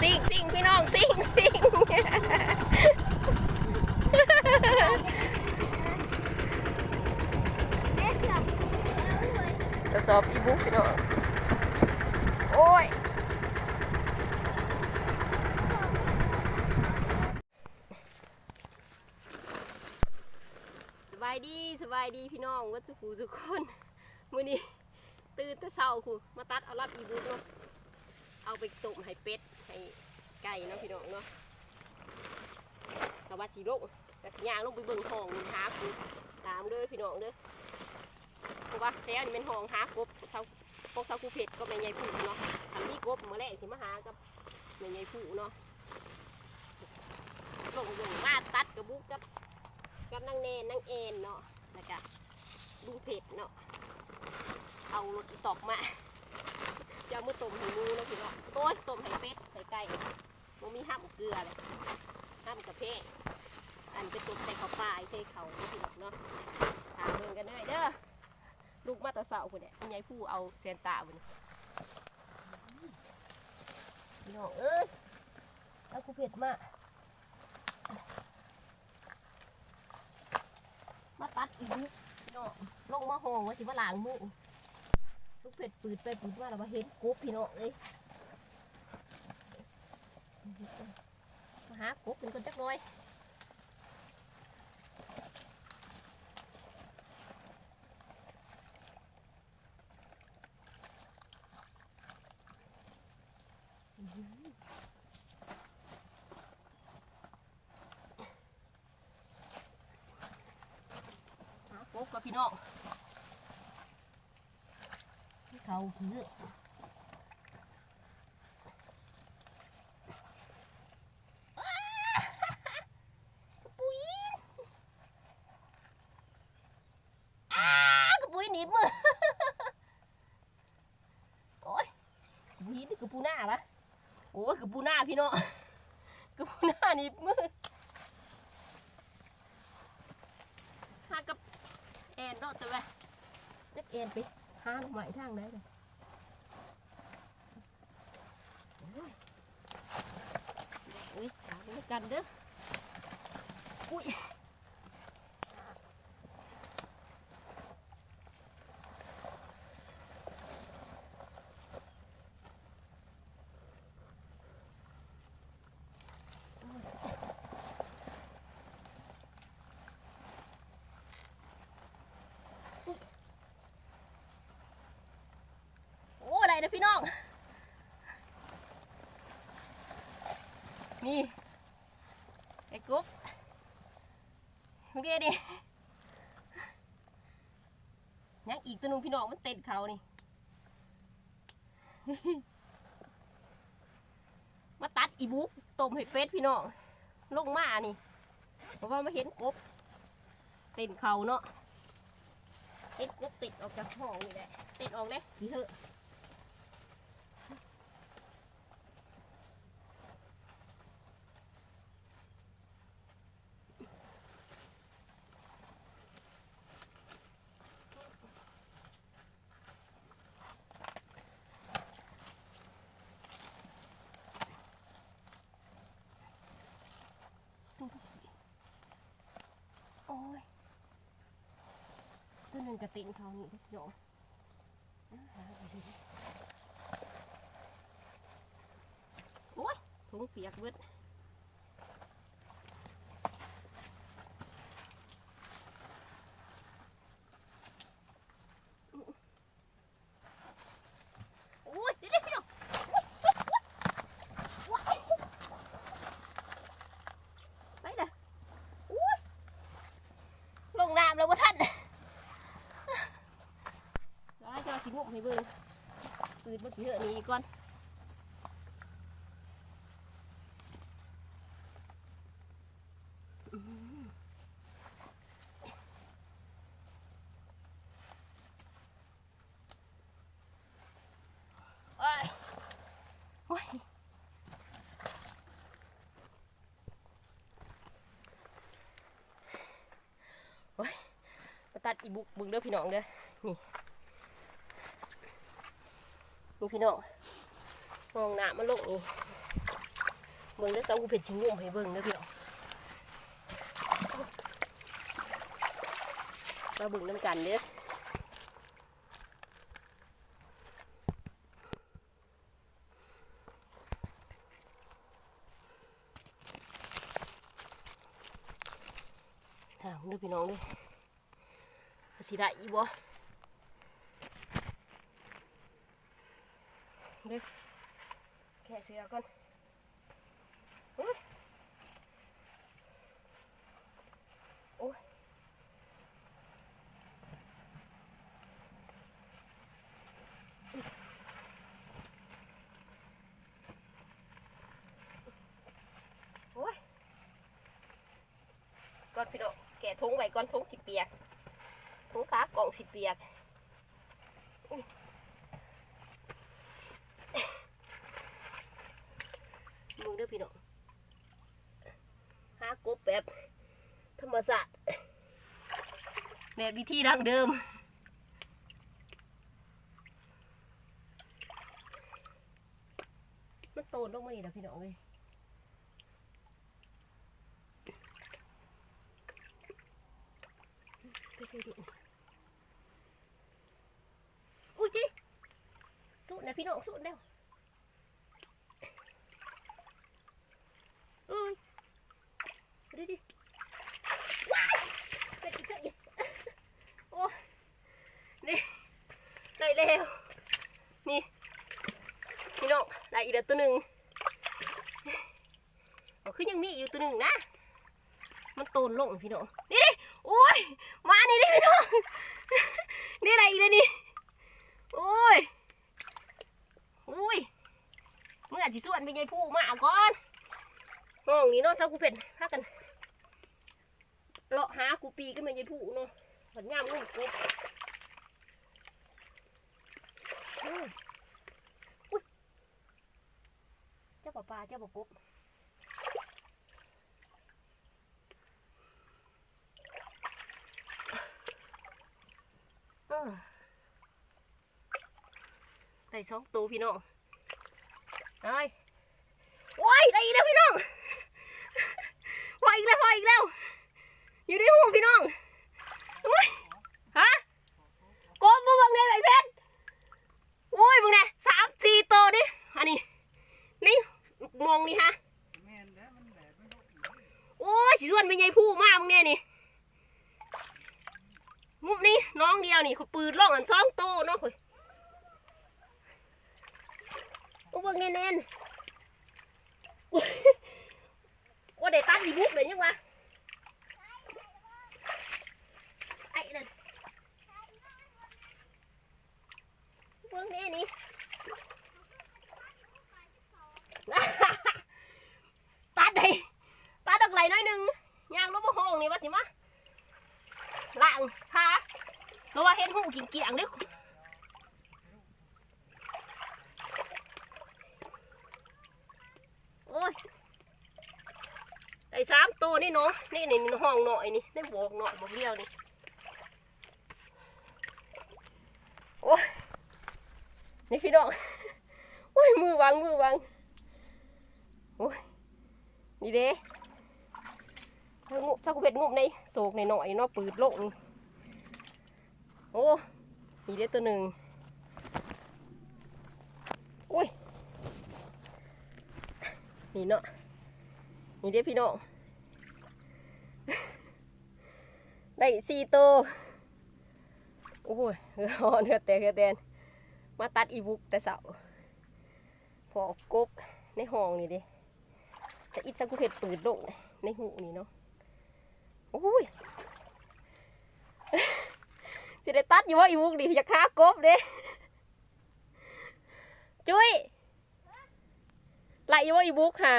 ซิงซิงพี่น้องซิงซิงทดสอบอีบุ๊กพี่น้องโอ้ยสบายดีสบายดีพี่น้องวัดสุขูทุคนมื้อนี้ตื่นแต่เช้าคูมาตัดเอารับอีบุ๊กเนาะเอาไปต้มให้เป็ด ให้ไก่เนาะพี่น้องเนาะกะว่าสีลงกะสิย่างลงไปเบิ่งห้องหาคูตามเด้อพี่น้องเด้อเพราะว่าแถวนี่เป็นห้องหากบเช้าพวกเช้าคูเผ็ดก็แม่ใหญ่ผู้เนาะทำมีกบมื้อแรกสิมาหากับแม่ใหญ่ผู้เนาะลงอยู่มาตัดกระบุกกับกับนางเนนนางเอ็นเนาะแล้วก็ลุงเผ็ดเนาะเอารถอีตอกมา เอามือต้มให้มูเนาะพี่นาะโต้ยต้มให้เป็ดใส่ไก่มันมีห้ามเกลือเลยห้ามกระเพาะอันไปต้มใส่ข้าวปลายใส่เขาเนาะพี่เนาะถามเบิ่งกันเลยเด้อลูกมาตะเสาคนเนี่ยคุณยายผู้เอาเซนตาบุญพี่น้องเอ้ยเอากูเผ็ดมามาตัดอีกนิดเนาะลงมาห้องว่าสิมาล้างมือ ลูกเป็ดปืดไปปืดมาแล้วมาเห็นกบพี่น้องเอ้ยมาหากบเป็นคนจักน้อยหากบกับพี่น้อง เขาคือปุ้ยอ้ากระปุยหนีบมือโอ้ยกระปุยนี่กระปูหน้าปะโอ้ยกระปูหน้าพี่น้องกระปูหน้าหนีบมือหากับแอนเนาะแต่ว่าจักแอนไป หาหน่อไม้ทางไห นเลยโอ้ยอุ้ยตามไปกันะพี่น้อง นี่ไอ้กุ๊บเรียดิยังอีกตัวนึงพี่น้องมันเต้นเขานี่ มาตัดอีบุ๊กต้มให้เป็ดพี่น้อง ลงมานี่ เพราะว่ามาเห็นกบเต้นเขาเนาะเต้นกบติดออกจากห้องนี่แหละต้นออกเลยกี่เหอะ โอ้ย ตัวหนึ่งกระตินเขานี่เดี๋ยวอ่างโอ้ยถุงเปียกเบิดโอ้ยเดี๋ยวเดี๋ยวเดี๋ยวว้ายไปเด้อ ลงน้ำแล้วว่าท่านร้อยจะสิบุกให้เบิ่ง ปืนเมื่อกี้เหอะหนี้ก่อนอื้อหือโอ้ยโอ้ยมาตัดอีบุกเบึงเด้อพี่น้องเด้อนี่ นี่พี่น้องมองหน้ามาลงนี่เบิ่งเด้อเสาวกูเผ็ดชิงงุ่มให้เบิ่งเด้พี่น้องมาเบิ่งน้ำกันเด้อถามด้อพี่น้องด้ว่าสิได้อีบ่ เด้อแค่เสือก่อนก่อนพี่น้องแกะทุงไว้ก่อนทุงสิเปียกทุงขากล่องสิเปียกอุ๊ยมึงเด้อพี่น้องหากบแบบ ธรรมศาสตร์แบบวิธีดั้งเดิม มันโตนลงมานี่นะพี่น้องเลยไปซื้อดิอุ้ยสูดนะพี่น้องสูดแล้วอุ้ยดูดิว้ายเป็นอีกแล้วโอ้นี่ได้ แล้ว นี่พี่น้องได้อีกแล้วตัวหนึ่งอ๋อคือยังมีอยู่ตัวหนึ่งนะ มันโตนลงพี่น้อง นี่ดิโอ้ย มานี่ดิพี่น้อง นี่อะไรอีกแล้วนี่ โอ้ยอุ้ยเมื่อสิส่วนไปยายผู้มาก่อนห้องนี้เนาะเจ้ากูเพ็นหากันเลาะหากูปีก็ไม่ยายผู้เนาะผันยามลูกกูอุ้ยอุ้ย เจ้าป่าปลาเจ้าป่ากบได้สองตัวพี่น้องได้โอ้ยได้อีกแล้วพี่น้องว่าอีกแล้วว่าอีกแล้ว อยู่ในหูพี่น้องโอ้ยฮะโกมมึงบังเนี่ยไอ้เพชรโอ้ยมึงเนี่ยสามสี่ตัวดิอันนี้นี่ มองนี่ฮะแม่นแล้วมันแบบไม่รู้โอ้ยสิส่วนเป็นยายผู้มากมึงเนี่ยนี่มุมนี้น้องเดียวนี่เขาปืนล่องอันสองโตเนาะคุยโอ้เบิ่งแน่นๆอุ๊ยว่าได้ตัดอีบุกเลยยังวะไอ้นั่นเบิ่งแน่นี่ ตัดได้ตัดดอกไหลน้อยหนึ่งยา งนี่ว่าสิมาล่างค่ะเพราะว่าเห็นหูกินเกียงเด้อโอ้ยไอ้สามตัวนี่เนาะนี่นี่ห้องหน่อยนี่ได้บอกหน่อยบอกเดียวนี่โอ้ยนี่พี่น้องโอ้ยมือวางมือวางโอ้ยนี่เด้ งูถ้ากูเป็ดงูในโศกในหน่อยๆเนาะปืดโลกนี่โอ้มีเด็ดตัวหนึ่งอุ้ยนี่เนาะนี่เด็ดพี่น้องได้สี่ตัวโอ้ยเฮือหอเฮือแตกเฮือแตนมาตัดอีบุกแต่เสาพอกบในห้องนี่เดิแต่อีสักกูเผ็ดปืดโลกในหูนี่เนาะ โอ้ยสิได้ตัดอยู่ว่าอีวุกดิอยากค้ากบเด้จุ้ยไล่อยู่ว่าอีบุกค่ะ